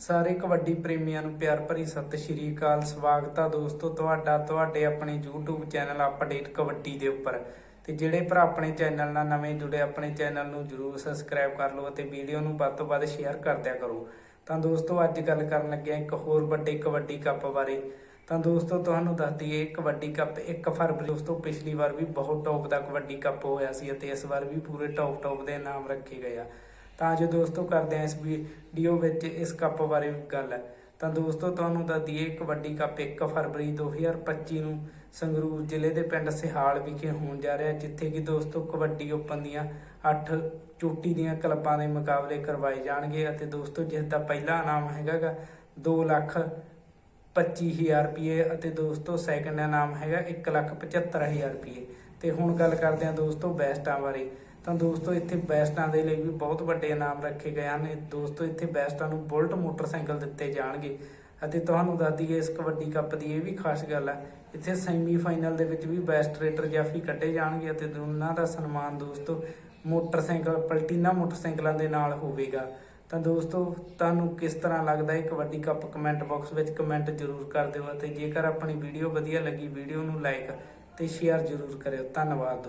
ਸਾਰੇ ਕਬੱਡੀ ਪ੍ਰੇਮੀਆਂ ਨੂੰ ਪਿਆਰ ਭਰੀ ਸਤਿ ਸ਼੍ਰੀ ਅਕਾਲ। ਸਵਾਗਤ ਆ ਦੋਸਤੋ ਤੁਹਾਡਾ, ਤੁਹਾਡੇ ਆਪਣੇ YouTube ਚੈਨਲ ਅਪਡੇਟ ਕਬੱਡੀ ਦੇ ਉੱਪਰ। ਤੇ ਜਿਹੜੇ ਭਰਾ ਆਪਣੇ ਚੈਨਲ ਨਾਲ ਨਵੇਂ ਜੁੜੇ, ਆਪਣੇ ਚੈਨਲ ਨੂੰ ਜਰੂਰ ਸਬਸਕ੍ਰਾਈਬ ਕਰ ਲਓ ਅਤੇ ਵੀਡੀਓ ਨੂੰ ਵੱਧ ਤੋਂ ਵੱਧ ਸ਼ੇਅਰ ਕਰ ਦਿਆ ਕਰੋ। ਤਾਂ ਦੋਸਤੋ ਅੱਜ ਗੱਲ ਕਰਨ ਲੱਗੇ ਹਾਂ ਇੱਕ ਹੋਰ ਵੱਡੇ ਕਬੱਡੀ ਕੱਪ ਬਾਰੇ। ਤਾਂ ਦੋਸਤੋ ਤੁਹਾਨੂੰ ਦੱਸ ਦਈਏ, ਕਬੱਡੀ ਕੱਪ 1 ਫਰਵਰੀ ਦੋਸਤੋ ਪਿਛਲੀ ਵਾਰ ਵੀ ਬਹੁਤ ਟੌਪ ਦਾ ਕਬੱਡੀ ਕੱਪ ਹੋਇਆ ਸੀ ਅਤੇ ਇਸ ਵਾਰ ਵੀ ਪੂਰੇ ਟੌਪ ਟੌਪ ਦੇ ਨਾਮ ਰੱਖੇ ਗਏ ਆ। ਤਾਂ ਜੋ ਦੋਸਤੋ ਕਰਦੇ ਹਾਂ ਇਸ ਵੀਡੀਓ ਵਿੱਚ ਇਸ ਕੱਪ ਬਾਰੇ ਗੱਲ। ਤਾਂ ਦੋਸਤੋ ਤੁਹਾਨੂੰ ਦੱਸਦੀਏ ਕਬੱਡੀ ਕੱਪ 1 ਫਰਵਰੀ 2025 ਨੂੰ ਸੰਗਰੂਰ ਜ਼ਿਲ੍ਹੇ ਦੇ ਪਿੰਡ ਸਿਹਾਲ ਵਿਖੇ ਹੋਣ ਜਾ ਰਿਹਾ, ਜਿੱਥੇ ਕਿ ਦੋਸਤੋ ਕਬੱਡੀ ਓਪਨ ਦੀਆਂ 8 ਚੋਟੀ ਦੀਆਂ ਕਲੱਬਾਂ ਦੇ ਮੁਕਾਬਲੇ ਕਰਵਾਏ ਜਾਣਗੇ ਅਤੇ ਦੋਸਤੋ ਜਿਸ ਦਾ ਪਹਿਲਾ ਇਨਾਮ ਹੈਗਾਗਾ 2 ਲੱਖ 25000 ਰੁਪਏ ਅਤੇ ਦੋਸਤੋ ਸੈਕੰਡ ਇਨਾਮ ਹੈਗਾ 175000 ਰੁਪਏ। ਤੇ ਹੁਣ ਗੱਲ ਕਰਦੇ ਹਾਂ ਦੋਸਤੋ ਬੈਸਟਾਂ ਬਾਰੇ। ਤਾਂ ਦੋਸਤੋ ਇੱਥੇ ਬੈਸਟਾਂ ਦੇ ਲਈ ਵੀ ਬਹੁਤ ਵੱਡੇ ਇਨਾਮ ਰੱਖੇ ਗਏ ਹਨ। ਦੋਸਤੋ ਇੱਥੇ ਬੈਸਟਾਂ ਨੂੰ ਬੁਲਟ ਮੋਟਰਸਾਈਕਲ ਦਿੱਤੇ ਜਾਣਗੇ। ਅਤੇ ਤੁਹਾਨੂੰ ਦੱਸ ਦਈਏ ਇਸ ਕਬੱਡੀ ਕੱਪ ਦੀ ਇਹ ਵੀ ਖਾਸ ਗੱਲ ਹੈ, ਇੱਥੇ ਸੈਮੀ ਫਾਈਨਲ ਦੇ ਵਿੱਚ ਵੀ ਬੈਸਟ ਰੇਟਰ ਜਾਫੀ ਕੱਢੇ ਜਾਣਗੇ ਅਤੇ ਦੋਨਾਂ ਦਾ ਸਨਮਾਨ ਦੋਸਤੋ ਮੋਟਰਸਾਈਕਲ, ਪਲਟੀਨਾ ਮੋਟਰਸਾਈਕਲਾਂ ਦੇ ਨਾਲ ਹੋਵੇਗਾ। ਤਾਂ ਦੋਸਤੋ ਤੁਹਾਨੂੰ ਕਿਸ ਤਰ੍ਹਾਂ ਲੱਗਦਾ ਹੈ ਕਬੱਡੀ ਕੱਪ ਕਮੈਂਟ ਬਾਕਸ ਵਿੱਚ ਕਮੈਂਟ ਜ਼ਰੂਰ ਕਰ ਦਿਓ ਅਤੇ ਜੇਕਰ ਆਪਣੀ ਵੀਡੀਓ ਵਧੀਆ ਲੱਗੀ, ਵੀਡੀਓ ਨੂੰ ਲਾਈਕ ਤੇ ਸ਼ੇਅਰ ਜ਼ਰੂਰ ਕਰਿਓ। ਧੰਨਵਾਦ